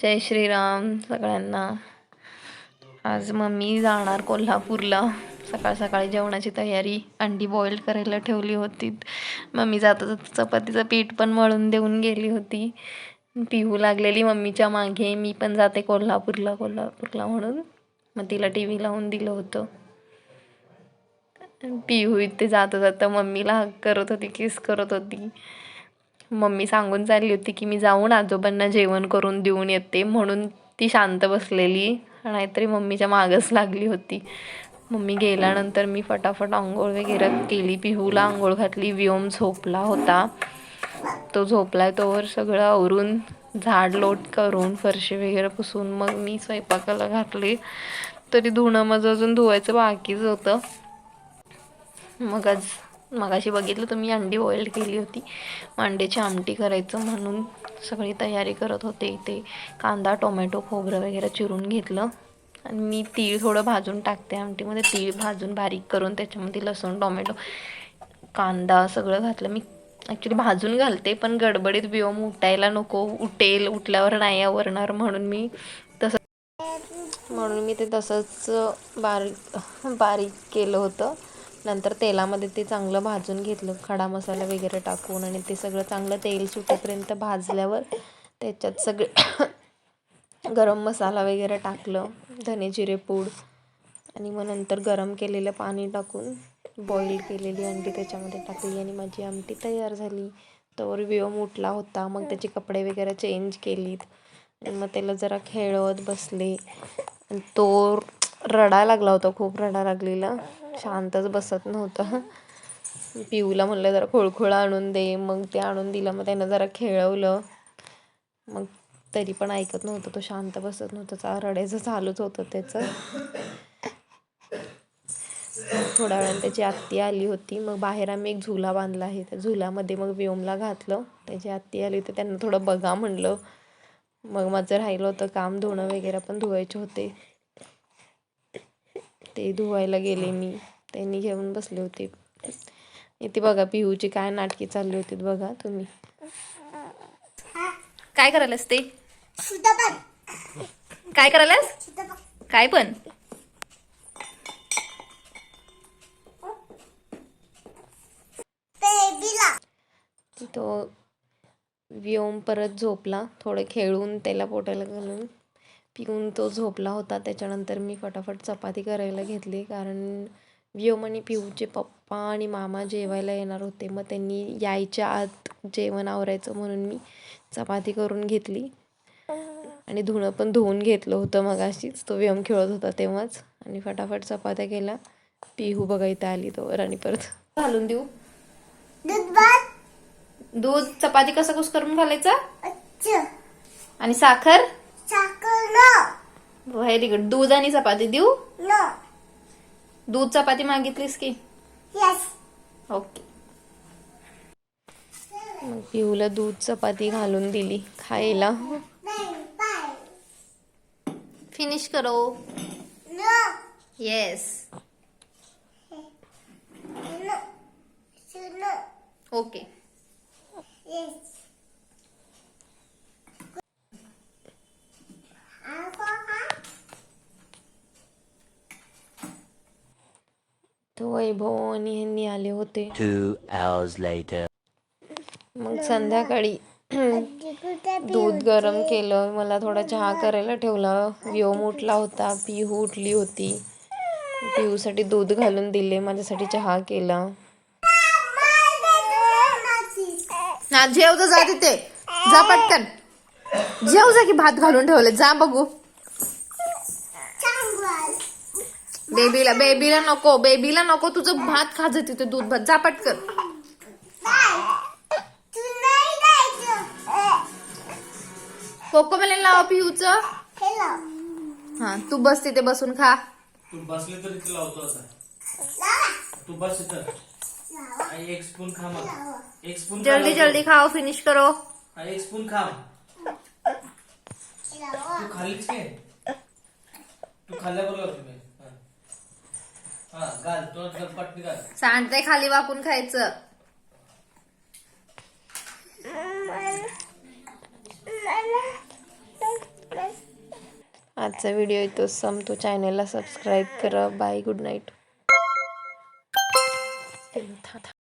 जय श्रीराम सगळ्यांना. आज मम्मी जाणार कोल्हापूरला. सकाळ सकाळी जेवणाची तयारी. अंडी बॉईल करायला ठेवली होती. मम्मी जाता जाता चपातीचं पीठ पण मळून देऊन गेली होती. पिहू लागलेली मम्मीच्या मागे. मी पण जाते कोल्हापूरला कोल्हापूरला म्हणून. मग तिला टी व्ही लावून दिलं होतं. पिहू इथे जाता जाता मम्मीला हक करत होती किस करत होती. मम्मी सांगून चालली होती की मी जाऊन आजोबांना जेवण करून देऊन येते म्हणून ती शांत बसलेली. नाहीतरी मम्मीच्या मागच लागली होती. मम्मी गेल्यानंतर मी फटाफट आंघोळ वगैरे केली. पिहूला आंघोळ घातली. व्योम झोपला होता. तो झोपला तोवर सगळं आवरून झाड लोट करून फरशी वगैरे पुसून मग मी स्वयंपाकाला घातले. तरी धुणं माझं अजून धुवायचं बाकीच होतं. मग आज मगाशी बघितलं तर मी अंडी बॉईल केली होती. अंड्याची आमटी करायचं म्हणून सगळी तयारी करत होते इथे. कांदा टोमॅटो खोबरं वगैरे चिरून घेतलं. आणि मी तीळ थोडं भाजून टाकते आमटीमध्ये. तीळ भाजून बारीक करून त्याच्यामध्ये लसूण टोमॅटो कांदा सगळं घातलं. मी ॲक्च्युली भाजून घालते पण गडबडीत बिओम उठायला नको. उठेल उठल्यावर नाही आवरणार म्हणून मी तसं म्हणून मी ते तसंच बारीक बारीक केलं होतं. नंतर तेलामध्ये ते चांगलं भाजून घेतलं खडा मसाला वगैरे टाकून आणि ते सगळं चांगलं तेल सुटेपर्यंत भाजल्यावर त्याच्यात सगळे गरम मसाला वगैरे टाकलं धने जिरे पूड आणि मग नंतर गरम केलेलं पाणी टाकून बॉईल केलेली अंडी त्याच्यामध्ये टाकली आणि माझी आमटी तयार झाली. तोवर विओम उठला होता मग त्याचे कपडे वगैरे चेंज केलीत आणि मग त्याला जरा खेळवत बसले. आणि तो रडायला लागला होता खूप रडा लागलेला. शांतच बसत नव्हतं. पिऊला म्हणलं जरा खोळखोळ आणून दे मग ते आणून दिलं मग त्यानं जरा खेळवलं. मग तरी पण ऐकत नव्हतं तो शांत बसत नव्हता. चा रडायचं चालूच होतं त्याचं. थोड्या वेळाने त्याची आत्ती आली होती. मग बाहेर आम्ही एक झुला बांधला आहे. त्या झुलामध्ये मग व्योमला घातलं. त्याची आत्ती आली होती त्यांना थोडं बघा म्हणलं. मग माझं राहिलं होतं काम धुणं वगैरे पण धुवायचे होते. ते धुवायला गेले मी. त्यांनी घेऊन बसले होते. इथे बघा पिहूची काय नाटकी चालली होती बघा तुम्ही. काय करायलास ते? काय करायलास? काय पण. तो व्योम परत झोपला. थोडं खेळून त्याला पोटाला घालून. पिऊन तो झोपला होता. त्याच्यानंतर मी फटाफट चपाती करायला घेतली. कारण व्योम आणि पिऊचे पप्पा आणि मामा जेवायला येणार होते. मग त्यांनी यायच्या आत जेवण आवरायचं म्हणून मी चपाती करून घेतली. आणि धुणं पण धुवून घेतलं होतं मगाशीच. तो व्योम खेळत होता तेव्हाच. आणि फटाफट चपात्या केल्या. पिहू बघा इथं आली तोवर आणि परत घालून देऊ. दूध चपाती कसं कुस करून घालायचं? आणि साखर. व्हेरी गुड दूध आणि चपाती देऊ? दूध चपाती मागितलीस की? ओके. मग पिऊला दूध चपाती घालून दिली खायला. फिनिश करो. येस ओके तो वैभव आणि ह्यांनी आले होते. Two hours later. मग संध्याकाळी दूध गरम केलं. मला थोडा चहा करायला ठेवला. व्योम उठला होता. पिहू उठली होती. पिहूसाठी दूध घालून दिले. माझ्यासाठी चहा केला. ना जेव जा तिथे. जा पटकन. जेव जा की भात घालून ठेवले. जा बघू. बेबीला बेबीला नको बेबीला नको तुझं भात खाज तिथे दूध भात. जा पटकन. कोको मेलन लावा पिऊच. हा तू बस तिथे बसून खा. तू बसले तरी ते लावतो आता. तू बस इथं. एक स्पून खा मग. एक स्पून जल्दी. जल्दी खाओ फिनिश करो. एक स्पून खा तू खाल्लीच काय तू खाल्ल्याबरोबर तुम्ही हा. हा घाल तो पटणी घाल सांडते खाली वाकून खायचं. आजचा व्हिडिओ इथंच संपतो. चॅनलला सबस्क्राईब करा. Bye good night